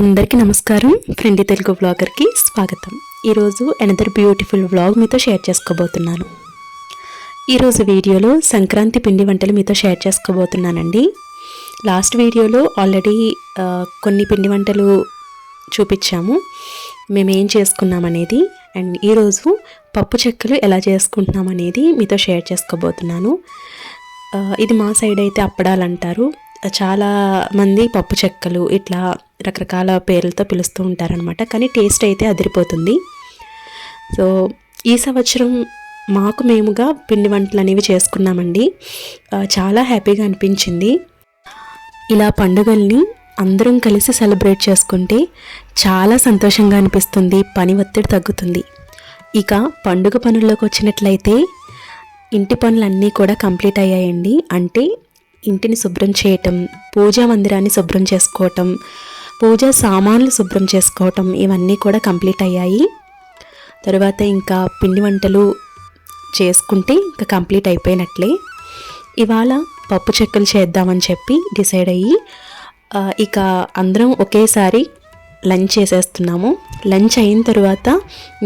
అందరికీ నమస్కారం. ఫ్రెండ్ తెలుగు వ్లాగర్కి స్వాగతం. ఈరోజు ఎనదర్ బ్యూటిఫుల్ వ్లాగ్ మీతో షేర్ చేసుకోబోతున్నాను. ఈరోజు వీడియోలో సంక్రాంతి పిండి వంటలు మీతో షేర్ చేసుకోబోతున్నానండి. లాస్ట్ వీడియోలో ఆల్రెడీ కొన్ని పిండి వంటలు చూపించాము. మేమేం చేసుకున్నామనేది చేసుకున్నాం అనేది అండ్ ఈరోజు పప్పు చెక్కలు ఎలా చేసుకుంటున్నాం అనేది మీతో షేర్ చేసుకోబోతున్నాను. ఇది మా సైడ్ అయితే అప్పడాలు అంటారు. చాలా మంది పప్పు చెక్కలు ఇట్లా రకరకాల పేర్లతో పిలుస్తూ ఉంటారనమాట కానీ టేస్ట్ అయితే అదిరిపోతుంది. సో ఈ సంవత్సరం మాకు మేముగా పిండి వంటలు అనేవి చేసుకున్నామండి. చాలా హ్యాపీగా అనిపించింది. ఇలా పండుగల్ని అందరం కలిసి సెలబ్రేట్ చేసుకుంటే చాలా సంతోషంగా అనిపిస్తుంది పని ఒత్తిడి తగ్గుతుంది. ఇక పండుగ పనుల్లోకి వచ్చినట్లయితే ఇంటి పనులన్నీ కూడా కంప్లీట్ అయ్యాయండి. అంటే ఇంటిని శుభ్రం చేయటం పూజా మందిరాన్ని శుభ్రం చేసుకోవటం పూజా సామాన్లు శుభ్రం చేసుకోవటం ఇవన్నీ కూడా కంప్లీట్ అయ్యాయి. తర్వాత ఇంకా పిండి వంటలు చేసుకుంటే ఇంకా కంప్లీట్ అయిపోయినట్లే. ఇవాళ పప్పు చెక్కలు చేద్దామని చెప్పి డిసైడ్ అయ్యి ఇక అందరం ఒకేసారి లంచ్ చేసేస్తున్నాము. లంచ్ అయిన తర్వాత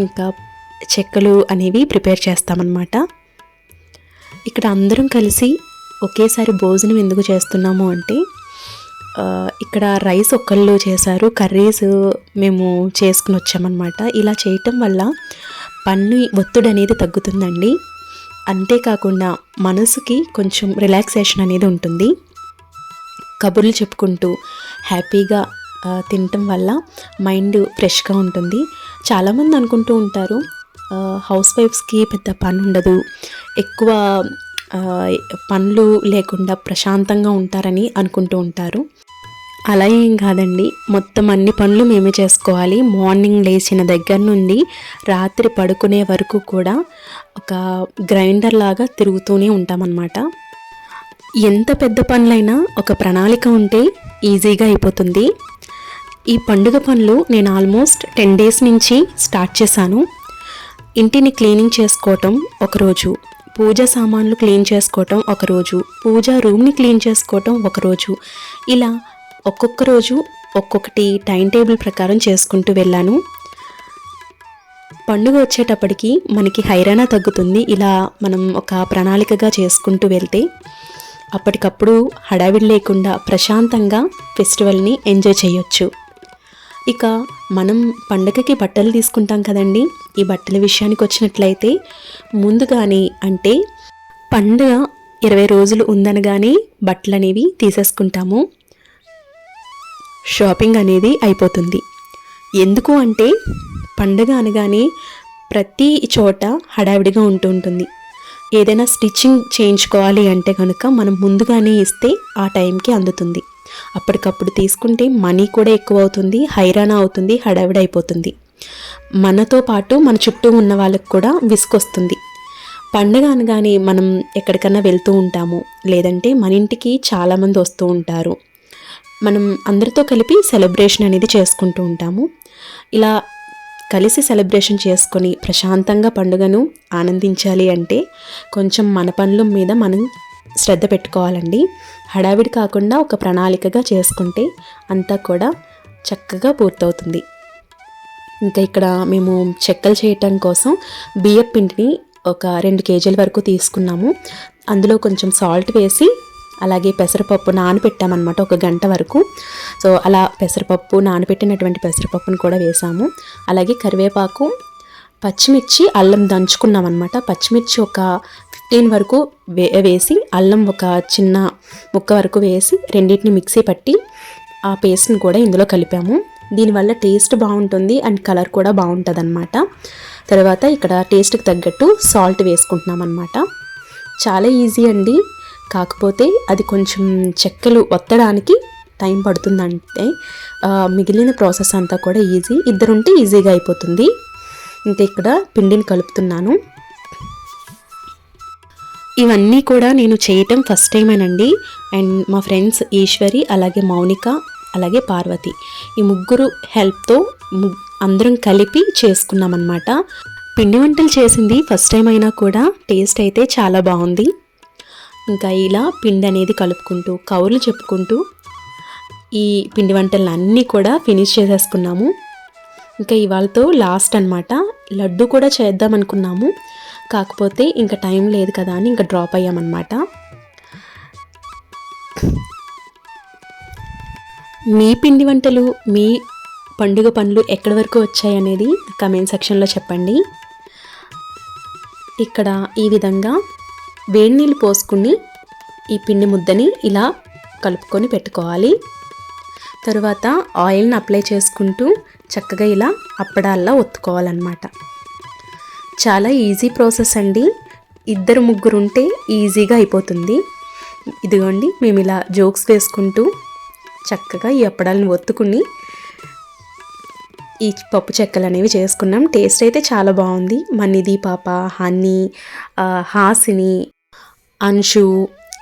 ఇంకా చెక్కలు అనేవి ప్రిపేర్ చేస్తామన్నమాట. ఇక్కడ అందరం కలిసి ఒకేసారి భోజనం ఎందుకు చేస్తున్నాము అంటే ఇక్కడ రైస్ ఒక్కళ్ళు చేశారు. కర్రీస్ మేము చేసుకుని వచ్చామన్నమాట. ఇలా చేయటం వల్ల పన్ను ఒత్తిడి అనేది తగ్గుతుందండి. అంతేకాకుండా మనసుకి కొంచెం రిలాక్సేషన్ అనేది ఉంటుంది. కబుర్లు చెప్పుకుంటూ హ్యాపీగా తినటం వల్ల మైండ్ ఫ్రెష్గా ఉంటుంది. చాలామంది అనుకుంటూ ఉంటారు హౌస్ వైఫ్స్కి పెద్ద పని ఉండదు ఎక్కువ పనులు లేకుండా ప్రశాంతంగా ఉంటారని అనుకుంటూ ఉంటారు. అలా ఏం కాదండి. మొత్తం అన్ని పనులు మేమే చేసుకోవాలి. మార్నింగ్ లేచిన దగ్గర నుండి రాత్రి పడుకునే వరకు కూడా ఒక గ్రైండర్ లాగా తిరుగుతూనే ఉంటామన్నమాట. ఎంత పెద్ద పనులైనా ఒక ప్రణాళిక ఉంటే ఈజీగా అయిపోతుంది. ఈ పండుగ పనులు నేను ఆల్మోస్ట్ టెన్ డేస్ నుంచి స్టార్ట్ చేశాను. ఇంటిని క్లీనింగ్ చేసుకోవటం ఒకరోజు. పూజ సామాన్లు క్లీన్ చేసుకోవటం ఒకరోజు పూజ రూమ్ని క్లీన్ చేసుకోవటం ఒకరోజు ఇలా ఒక్కొక్క రోజు ఒక్కొక్కటి టైం టేబుల్ ప్రకారం చేసుకుంటూ వెళ్ళాను. పండుగ వచ్చేటప్పటికి మనకి హైరాణ తగ్గుతుంది. ఇలా మనం ఒక ప్రణాళికగా చేసుకుంటూ వెళ్తే అప్పటికప్పుడు హడావిడి లేకుండా ప్రశాంతంగా ఫెస్టివల్ని ఎంజాయ్ చేయొచ్చు. ఇక మనం పండగకి బట్టలు తీసుకుంటాం కదండి. ఈ బట్టల విషయానికి వచ్చినట్లయితే ముందుగానే అంటే పండుగ ఇరవై రోజులు ఉందనగానే బట్టలు అనేవి తీసేసుకుంటాము. షాపింగ్ అనేది అయిపోతుంది. ఎందుకు అంటే పండగ అనగానే ప్రతి చోట హడావిడిగా ఉంటూ ఉంటుంది. ఏదైనా స్టిచ్చింగ్ చేయించుకోవాలి అంటే కనుక మనం ముందుగానే ఇస్తే ఆ టైంకి అందుతుంది. అప్పటికప్పుడు తీసుకుంటే మనీ కూడా ఎక్కువ అవుతుంది హైరాణ అవుతుంది హడావిడైపోతుంది. అయిపోతుంది మనతో పాటు మన చుట్టూ ఉన్న వాళ్ళకి కూడా విసుకొస్తుంది పండగ అనగానే మనం ఎక్కడికన్నా వెళ్తూ ఉంటాము లేదంటే మన ఇంటికి చాలామంది వస్తూ ఉంటారు. మనం అందరితో కలిపి సెలబ్రేషన్ అనేది చేసుకుంటూ ఉంటాము. ఇలా కలిసి సెలబ్రేషన్ చేసుకొని ప్రశాంతంగా పండుగను ఆనందించాలి అంటే కొంచెం మన పనుల మీద మనం శ్రద్ధ పెట్టుకోవాలండి. హడావిడి కాకుండా ఒక ప్రణాళికగా చేసుకుంటే అంతా కూడా చక్కగా పూర్తవుతుంది. ఇంకా ఇక్కడ మేము చెక్కలు చేయటం కోసం బియ్యం పిండిని ఒక రెండు కేజీల వరకు తీసుకున్నాము. అందులో కొంచెం సాల్ట్ వేసి అలాగే పెసరపప్పు నానబెట్టామన్నమాట ఒక గంట వరకు. సో అలా పెసరపప్పు నానబెట్టినటువంటి పెసరపప్పును కూడా వేసాము. అలాగే కరివేపాకు పచ్చిమిర్చి అల్లం దంచుకున్నాం అనమాట పచ్చిమిర్చి ఒక దీని వరకు వే వేసి అల్లం ఒక చిన్న ముక్క వరకు వేసి రెండింటిని మిక్సీ పట్టి ఆ పేస్ట్ని కూడా ఇందులో కలిపాము. దీనివల్ల టేస్ట్ బాగుంటుంది అండ్ కలర్ కూడా బాగుంటుంది అనమాట తర్వాత ఇక్కడ టేస్ట్కి తగ్గట్టు సాల్ట్ వేసుకుంటున్నాం అనమాట చాలా ఈజీ అండి. కాకపోతే అది కొంచెం చెక్కలు ఒత్తడానికి టైం పడుతుందంటే మిగిలిన ప్రాసెస్ అంతా కూడా ఈజీ ఇద్దరుంటే ఈజీగా అయిపోతుంది. ఇంకా ఇక్కడ పిండిని కలుపుతున్నాను. ఇవన్నీ కూడా నేను చేయటం ఫస్ట్ టైమేనండి అండ్ మా ఫ్రెండ్స్ ఈశ్వరి అలాగే మౌనిక అలాగే పార్వతి. ఈ ముగ్గురు హెల్ప్తో ము అందరం కలిపి చేసుకున్నామన్నమాట. పిండి వంటలు చేసింది ఫస్ట్ టైం అయినా కూడా టేస్ట్ అయితే చాలా బాగుంది. ఇంకా ఇలా పిండి అనేది కలుపుకుంటూ కౌర్లు చెప్పుకుంటూ ఈ పిండి వంటలను అన్నీ కూడా ఫినిష్ చేసేసుకున్నాము. ఇంకా ఇవాళతో లాస్ట్ అనమాట లడ్డు కూడా చేద్దాం అనుకున్నాము కాకపోతే ఇంకా టైం లేదు కదా అని ఇంకా డ్రాప్ అయ్యామన్నమాట. మీ పిండి వంటలు మీ పండుగ పనులు ఎక్కడి వరకు వచ్చాయనేది కమెంట్ సెక్షన్లో చెప్పండి. ఇక్కడ ఈ విధంగా వేడి నీళ్ళు పోసుకుని ఈ పిండి ముద్దని ఇలా కలుపుకొని పెట్టుకోవాలి. తరువాత ఆయిల్ని అప్లై చేసుకుంటూ చక్కగా ఇలా అప్పడాల్లా ఒత్తుకోవాలన్నమాట. చాలా ఈజీ ప్రాసెస్ అండి. ఇద్దరు ముగ్గురు ఉంటే ఈజీగా అయిపోతుంది. ఇదిగోండి మేము ఇలా జోక్స్ వేసుకుంటూ చక్కగా ఈ అప్పడాలను ఒత్తుకుని ఈ పప్పు చెక్కలు అనేవి చేసుకున్నాం. టేస్ట్ అయితే చాలా బాగుంది. మన్నిది పాప హనీ హాసిని అంశు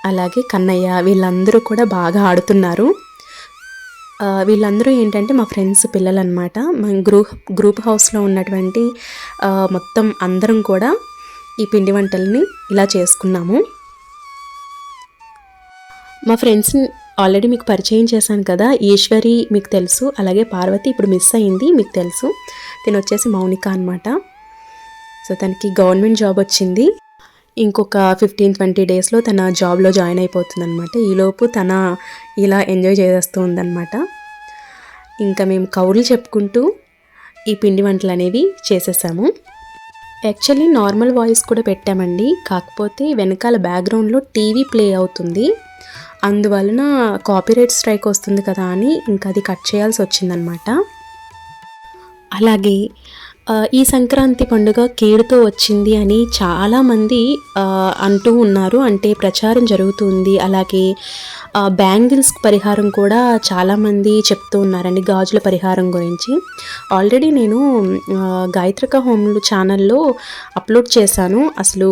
అలాగే కన్నయ్య వీళ్ళందరూ కూడా బాగా ఆడుతున్నారు. వీళ్ళందరూ ఏంటంటే మా ఫ్రెండ్స్ పిల్లలు అనమాట మా గ్రూప్ గ్రూప్ హౌస్లో ఉన్నటువంటి మొత్తం అందరం కూడా ఈ పిండి వంటల్ని ఇలా చేసుకున్నాము. మా ఫ్రెండ్స్ని ఆల్రెడీ మీకు పరిచయం చేశాను కదా ఈశ్వరి మీకు తెలుసు అలాగే పార్వతి ఇప్పుడు మిస్ అయింది మీకు తెలుసు. తిను వచ్చేసి మౌనిక అనమాట సో తనకి గవర్నమెంట్ జాబ్ వచ్చింది. ఇంకొక ఫిఫ్టీన్ ట్వంటీ డేస్లో తన జాబ్లో జాయిన్ అయిపోతుందనమాట ఈలోపు తన ఇలా ఎంజాయ్ చేసేస్తూ ఉందన్నమాట. ఇంకా మేము కౌరులు చెప్పుకుంటూ ఈ పిండి వంటలు అనేవి చేసేసాము. యాక్చువల్లీ నార్మల్ వాయిస్ కూడా పెట్టామండి. కాకపోతే వెనకాల బ్యాక్గ్రౌండ్లో టీవీ ప్లే అవుతుంది. అందువలన కాపీరైట్ స్ట్రైక్ వస్తుంది కదా అని ఇంకా అది కట్ చేయాల్సి వచ్చిందనమాట అలాగే ఈ సంక్రాంతి పండుగ కీడుతో వచ్చింది అని చాలామంది అంటూ ఉన్నారు. అంటే ప్రచారం జరుగుతుంది. అలాగే బ్యాంగిల్స్ పరిహారం కూడా చాలామంది చెప్తూ ఉన్నారండి గాజుల పరిహారం గురించి. ఆల్రెడీ నేను గాయత్రిక హోమ్లు ఛానల్లో అప్లోడ్ చేశాను. అసలు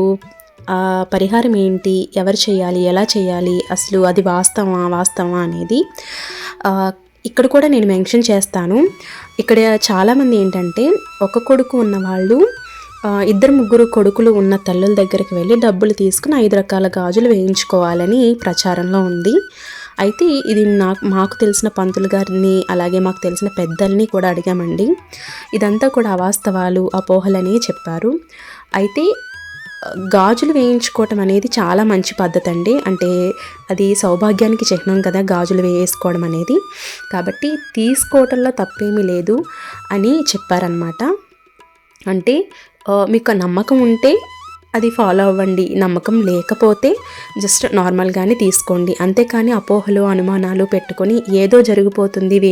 పరిహారం ఏంటి? ఎవరు చేయాలి? ఎలా చేయాలి? అసలు అది వాస్తవా వాస్తవా అనేది ఇక్కడ కూడా నేను మెన్షన్ చేస్తాను. ఇక్కడ చాలామంది ఏంటంటే ఒక కొడుకు ఉన్న వాళ్ళు ఇద్దరు ముగ్గురు కొడుకులు ఉన్న తల్లుల దగ్గరికి వెళ్ళి డబ్బులు తీసుకుని ఐదు రకాల గాజులు వేయించుకోవాలని ప్రచారంలో ఉంది. అయితే ఇది నాకు మాకు తెలిసిన పంతులు గారిని అలాగే మాకు తెలిసిన పెద్దల్ని కూడా అడిగామండి. ఇదంతా కూడా అవాస్తవాలు అపోహలని చెప్పారు. అయితే గాజులు వేయించుకోవటం అనేది చాలా మంచి పద్ధతి అండి అంటే అది సౌభాగ్యానికి చిహ్నం కదా గాజులు వేసుకోవడం అనేది. కాబట్టి తీసుకోవటంలో తప్పేమీ లేదు అని చెప్పారనమాట అంటే మీకు నమ్మకం ఉంటే అది ఫాలో అవ్వండి. నమ్మకం లేకపోతే జస్ట్ నార్మల్గానే తీసుకోండి. అంతేకాని అపోహలు అనుమానాలు పెట్టుకొని ఏదో జరిగిపోతుంది వే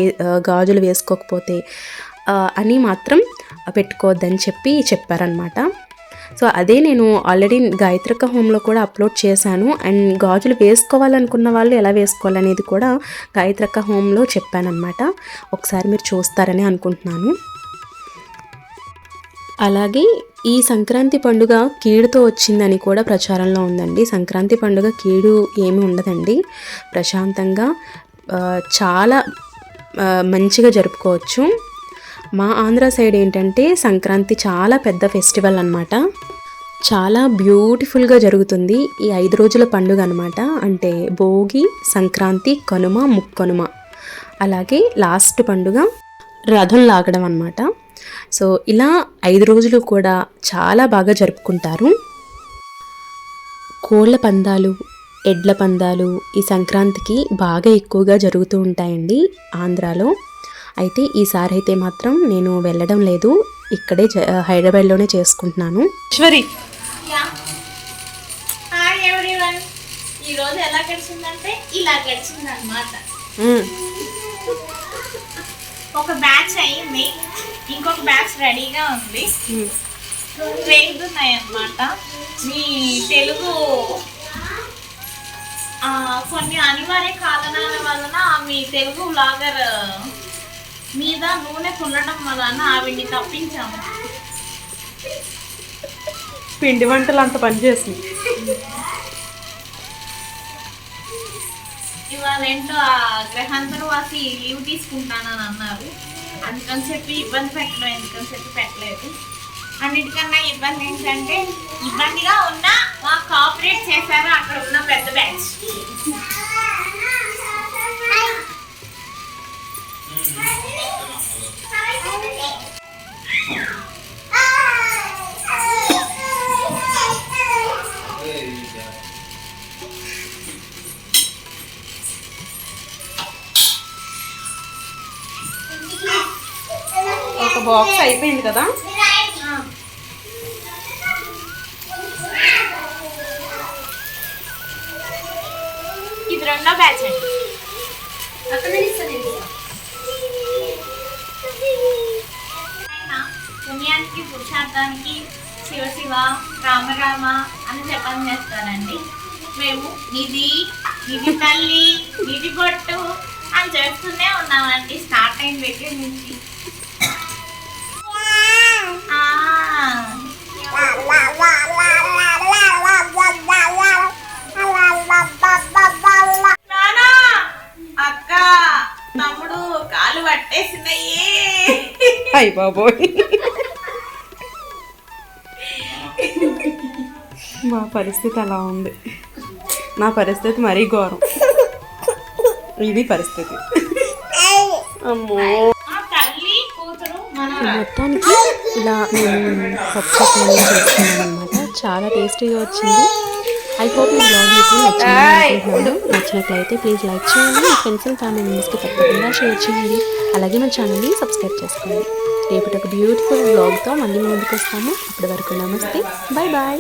గాజులు వేసుకోకపోతే అని మాత్రం పెట్టుకోవద్దని చెప్పి చెప్పారనమాట సో అదే నేను ఆల్రెడీ గాయత్రిక హోమ్లో కూడా అప్లోడ్ చేశాను. అండ్ గాజులు వేసుకోవాలనుకున్న వాళ్ళు ఎలా వేసుకోవాలనేది కూడా గాయత్రిక హోమ్లో చెప్పానమాట ఒకసారి మీరు చూస్తారని అనుకుంటున్నాను. అలాగే ఈ సంక్రాంతి పండుగ కీడుతో వచ్చిందని కూడా ప్రచారంలో ఉందండి. సంక్రాంతి పండుగ కీడు ఏమీ ఉండదండి. ప్రశాంతంగా చాలా మంచిగా జరుపుకోవచ్చు. మా ఆంధ్ర సైడ్ ఏంటంటే సంక్రాంతి చాలా పెద్ద ఫెస్టివల్ అనమాట చాలా బ్యూటిఫుల్గా జరుగుతుంది ఈ ఐదు రోజుల పండుగ అనమాట అంటే భోగి సంక్రాంతి కనుమ ముక్కనుమ. అలాగే లాస్ట్ పండుగ రథం లాగడం అనమాట సో ఇలా ఐదు రోజులు కూడా చాలా బాగా జరుపుకుంటారు. కోళ్ళ పందాలు ఎడ్ల పందాలు ఈ సంక్రాంతికి బాగా ఎక్కువగా జరుగుతూ ఉంటాయండి ఆంధ్రాలో. అయితే ఈసారి అయితే మాత్రం నేను వెళ్ళడం లేదు. ఇక్కడే హైదరాబాద్లోనే చేసుకుంటున్నాను. ఈశ్వరి! Hi everyone. ఈ రోజు ఎలా గడిచిందంటే ఇలా గడిచింది అనమాట ఒక బ్యాచ్ అయింది. ఇంకొక బ్యాచ్ రెడీగా ఉంది. వేగుతున్నాయి అన్నమాట మీ తెలుగు కొన్ని అనివార్య కారణాల వలన మీ తెలుగు బ్లాగర్ మీద నూనె కుల్లడం వలన ఆవిడ్ని తప్పించాము. పిండి వంటలు అంత పనిచేసింది ఇవాళ ఏంటో ఆ గ్రహాంతర వాసి లీవ్ తీసుకుంటానని అన్నారు. అందుకని చెప్పి ఇబ్బంది పెట్టడం ఎందుకని చెప్పి పెట్టలేదు. అన్నిటికన్నా ఇబ్బంది ఏంటంటే ఇబ్బందిగా ఉన్నా మా కోఆపరేట్ చేశారు? అక్కడ ఉన్న పెద్ద బ్యాచ్ ఒక బాక్స్ అయిపోయింది కదా? ఇది రెండో బ్యాచ్ అండి. ఆయన పుణ్యానికి పురుషార్థానికి శివ శివ రామ రామ అని జపం చేస్తారండి మేము నిధి నిధి తల్లి నిధి బొట్టు అని చేస్తూనే ఉన్నామండి స్టార్ట్ అయిన దగ్గర నుంచి. ఆ, అక్క తమ్ముడు కాలు పట్టేసినాయి అయ్యి బాబోయ్. మా పరిస్థితి అలా ఉంది. నా పరిస్థితి మరీ ఘోరం. ఇది పరిస్థితి. అమ్మో. మొత్తానికి ఇలా మేము పప్పు అనమాట చాలా టేస్టీగా వచ్చింది. ఐ హోప్ ఈ బ్లాగ్ మీకు నచ్చింది. అనుకుంటున్నాను నచ్చినట్లయితే ప్లీజ్ లైక్ చేయండి. మీ ఫ్రెండ్స్ అండ్ ఫ్యామిలీ మెంబర్స్కి తప్పకుండా షేర్ చేయండి. అలాగే మన ఛానల్ని సబ్స్క్రైబ్ చేసుకోండి. రేపటి ఒక బ్యూటిఫుల్ బ్లాగ్తో మళ్ళీ మీ ముందుకు వస్తాము. అప్పటి వరకు నమస్తే. Bye bye